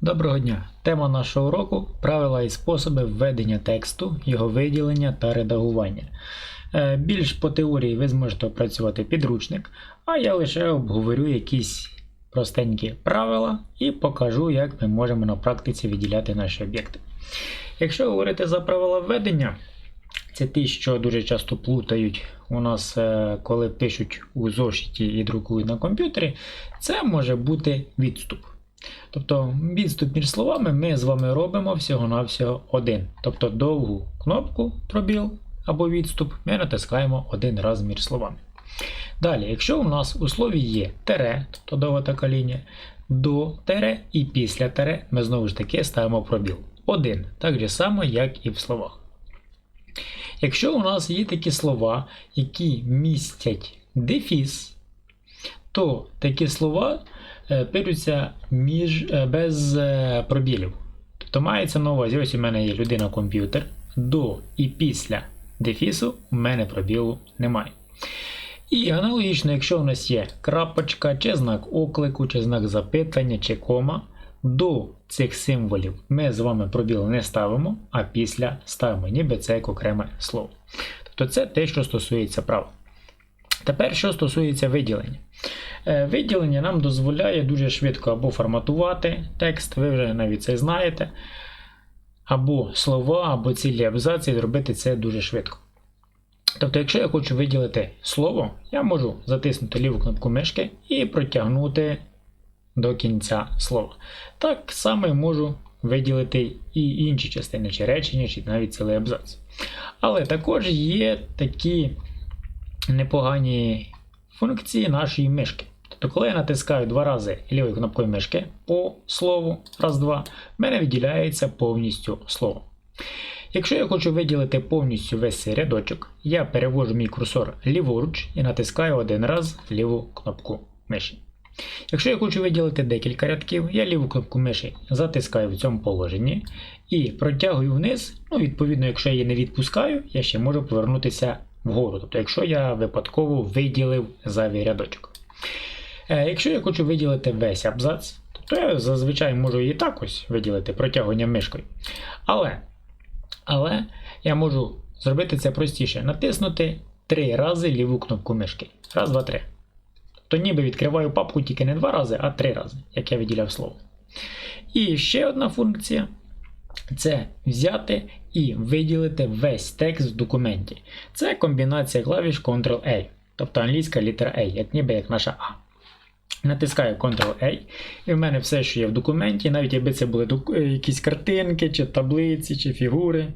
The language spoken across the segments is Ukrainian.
Доброго дня! Тема нашого уроку правила і способи введення тексту, його виділення та редагування. Е, Більш по теорії ви зможете опрацювати підручник, а я лише обговорю якісь простенькі правила і покажу, як ми можемо на практиці виділяти наші об'єкти. Якщо говорити за правила введення, це ті, що дуже часто плутають у нас, е, коли пишуть у зошиті і друкують на комп'ютері, це може бути відступ. Тобто відступ між словами ми з вами робимо всього-навсього один. Тобто довгу кнопку пробіл або відступ ми натискаємо один раз між словами. Далі, якщо у нас у слові є тере, тобто довга така лінія, до тере і після тере ми знову ж таки ставимо пробіл. Один, так же само, як і в словах. Якщо у нас є такі слова, які містять дефіс, то такі слова е, пишуться між, е, без е, пробілів. Тобто мається на увазі, ось у мене є людина-комп'ютер, до і після дефісу у мене пробілу немає. І аналогічно, якщо у нас є крапочка, чи знак оклику, чи знак запитання, чи кома, до цих символів ми з вами пробіл не ставимо, а після ставимо, ніби це як окреме слово. Тобто це те, що стосується права. Тепер, що стосується виділення. Е, Виділення нам дозволяє дуже швидко або форматувати текст, ви вже навіть це знаєте, або слова, або цілі абзаці, зробити це дуже швидко. Тобто, якщо я хочу виділити слово, я можу затиснути ліву кнопку мишки і протягнути до кінця слова. Так само можу виділити і інші частини, чи речення, чи навіть цілий абзац. Але також є такі непогані функції нашої мишки. Тобто, коли я натискаю два рази лівою кнопкою мишки по слову, раз-два, в мене виділяється повністю слово. Якщо я хочу виділити повністю весь цей рядочок, я перевожу мій курсор ліворуч і натискаю один раз ліву кнопку миші. Якщо я хочу виділити декілька рядків, я ліву кнопку миші затискаю в цьому положенні і протягую вниз. Ну, відповідно, якщо я її не відпускаю, я ще можу повернутися вгору. Тобто, якщо я випадково виділив зайвий рядочок. Е, Якщо я хочу виділити весь абзац, то я зазвичай можу і так ось виділити протягуванням мишкою. Але, але я можу зробити це простіше: натиснути три рази ліву кнопку мишки. Раз, два, три. То ніби відкриваю папку тільки не два рази, а три рази, як я виділяв слово. І ще одна функція це взяти і виділити весь текст в документі. Це комбінація клавіш Ctrl-A, тобто англійська літера A, як ніби як наша А. Натискаю Ctrl-A, і в мене все, що є в документі, навіть якби це були е, якісь картинки, чи таблиці, чи фігури.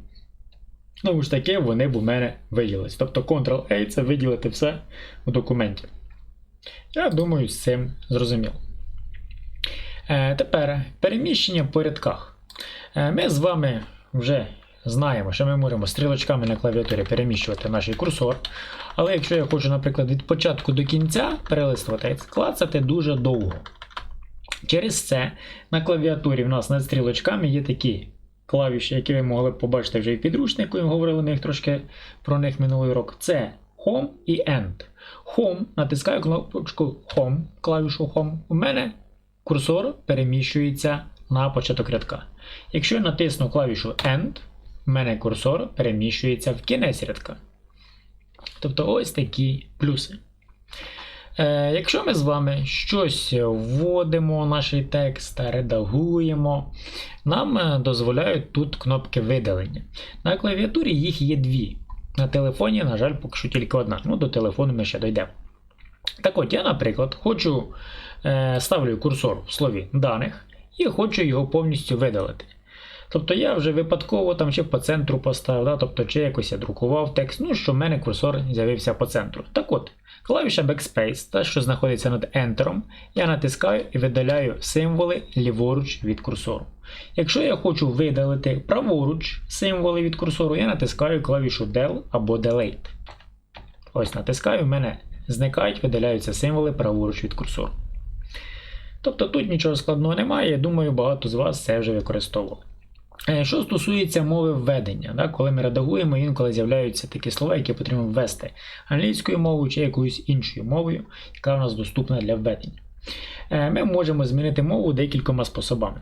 Знову ж таки, вони б у мене виділились. Тобто Ctrl-A це виділити все в документі. Я думаю, з цим зрозуміло. Е, тепер переміщення по рядках. Е, ми з вами вже знаємо, що ми можемо стрілочками на клавіатурі переміщувати наш курсор. Але якщо я хочу, наприклад, від початку до кінця перелистувати, клацати дуже довго. Через це на клавіатурі в нас над стрілочками є такі клавіші, які ви могли побачити вже і в підручнику, і говорили них трошки про них минулий урок. Це Home і End. Home, натискаю кнопочку Home, клавішу Home. У мене курсор переміщується на початок рядка. Якщо я натисну клавішу End, у мене курсор переміщується в кінець рядка. Тобто ось такі плюси. Е, якщо ми з вами щось вводимо в наш текст, редагуємо, нам е, дозволяють тут кнопки видалення. На клавіатурі їх є дві. На телефоні, на жаль, поки що тільки одна. Ну, до телефону ми ще дійдемо. Так от, я, наприклад, хочу е, ставлю курсор в слові даних і хочу його повністю видалити. Тобто я вже випадково там ще по центру поставив, да? тобто чи якось я друкував текст, ну що в мене курсор з'явився по центру. Так от, клавіша Backspace, та, що знаходиться над Enter, я натискаю і видаляю символи ліворуч від курсору. Якщо я хочу видалити праворуч символи від курсору, я натискаю клавішу Del або Delete. Ось натискаю, в мене зникають, видаляються символи праворуч від курсору. Тобто тут нічого складного немає, я думаю, багато з вас це вже використовували. Е, Що стосується мови введення, да, коли ми редагуємо, інколи з'являються такі слова, які потрібно ввести англійською мовою чи якоюсь іншою мовою, яка у нас доступна для введення. Е, Ми можемо змінити мову декількома способами.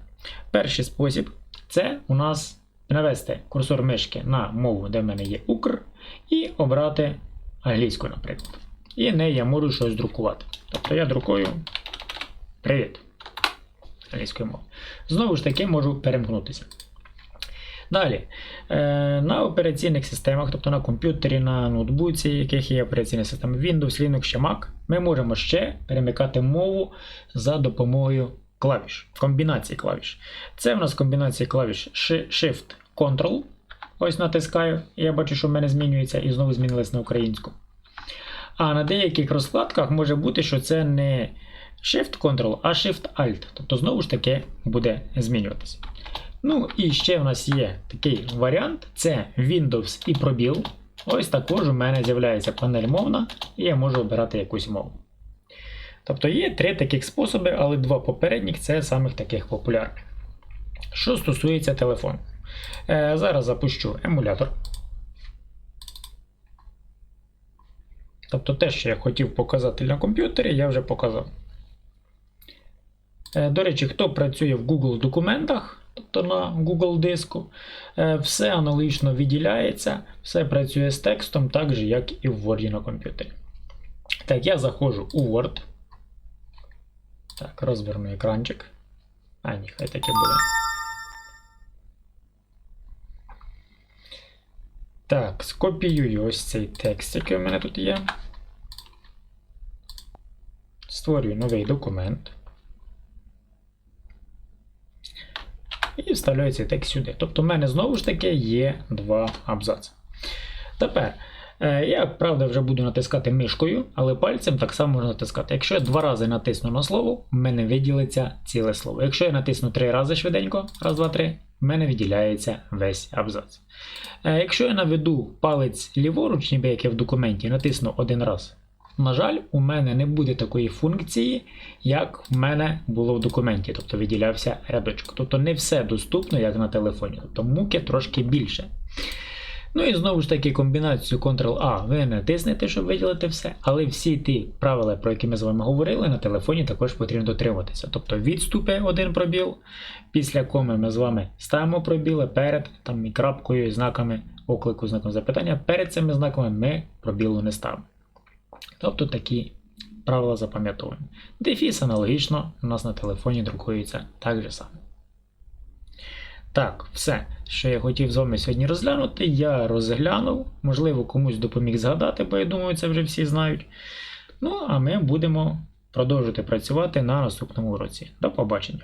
Перший спосіб це у нас навести курсор мишки на мову, де в мене є Укр, і обрати англійську, наприклад. І нею я можу щось друкувати. Тобто я друкую Привіт. Англійською мовою. Знову ж таки, можу перемкнутися. Далі, е, на операційних системах, тобто на комп'ютері, на ноутбуці, яких є операційні системи Windows, Linux чи Mac, ми можемо ще перемикати мову за допомогою клавіш, комбінації клавіш. Це в нас комбінація клавіш Shift Ctrl. Ось натискаю, і я бачу, що в мене змінюється і знову змінилось на українську. А на деяких розкладках може бути, що це не Shift-Ctrl, а Shift-Alt. Тобто, знову ж таки, буде змінюватися. Ну і ще в нас є такий варіант: це Windows і пробіл. Ось також у мене з'являється панель мовна, і я можу обирати якусь мову. Тобто є три таких способи, але два попередніх це самих таких популярних. Що стосується телефону. Е, зараз запущу емулятор. Тобто те, що я хотів показати на комп'ютері, я вже показав. Е, До речі, хто працює в Google документах, тобто на Google диску, е, все аналогічно відділяється, все працює з текстом, так же, як і в Word на комп'ютері. Так, я заходжу у Word. Так, розверну екранчик. А, ні, хай таке буде. Так, скопіюю ось цей текст, який у мене тут є. Створюю новий документ. І вставляю цей текст сюди. Тобто, в мене знову ж таки є два абзаци. Тепер, е, я, правда, вже буду натискати мишкою, але пальцем так само можна натискати. Якщо я два рази натисну на слово, в мене виділиться ціле слово. Якщо я натисну три рази швиденько, раз, два, три, в мене виділяється весь абзац. Е, Якщо я наведу палець ліворуч, ніби як я в документі, натисну один раз. На жаль, у мене не буде такої функції, як в мене було в документі, тобто виділявся рядочок. Тобто не все доступно, як на телефоні. Тобто муки трошки більше. Ну і знову ж таки комбінацію Ctrl-A ви натиснете, щоб виділити все, але всі ті правила, про які ми з вами говорили, на телефоні також потрібно дотримуватися. Тобто відступи один пробіл, після коми ми з вами ставимо пробіли перед там, і крапкою, і знаками оклику, знаком запитання. Перед цими знаками ми пробілу не ставимо. Тобто такі правила запам'ятовуємо. Дефіс аналогічно у нас на телефоні друкується так же само. Так, все, що я хотів з вами сьогодні розглянути, я розглянув. Можливо, комусь допоміг згадати, бо я думаю, це вже всі знають. Ну, а ми будемо продовжувати працювати на наступному уроці. До побачення!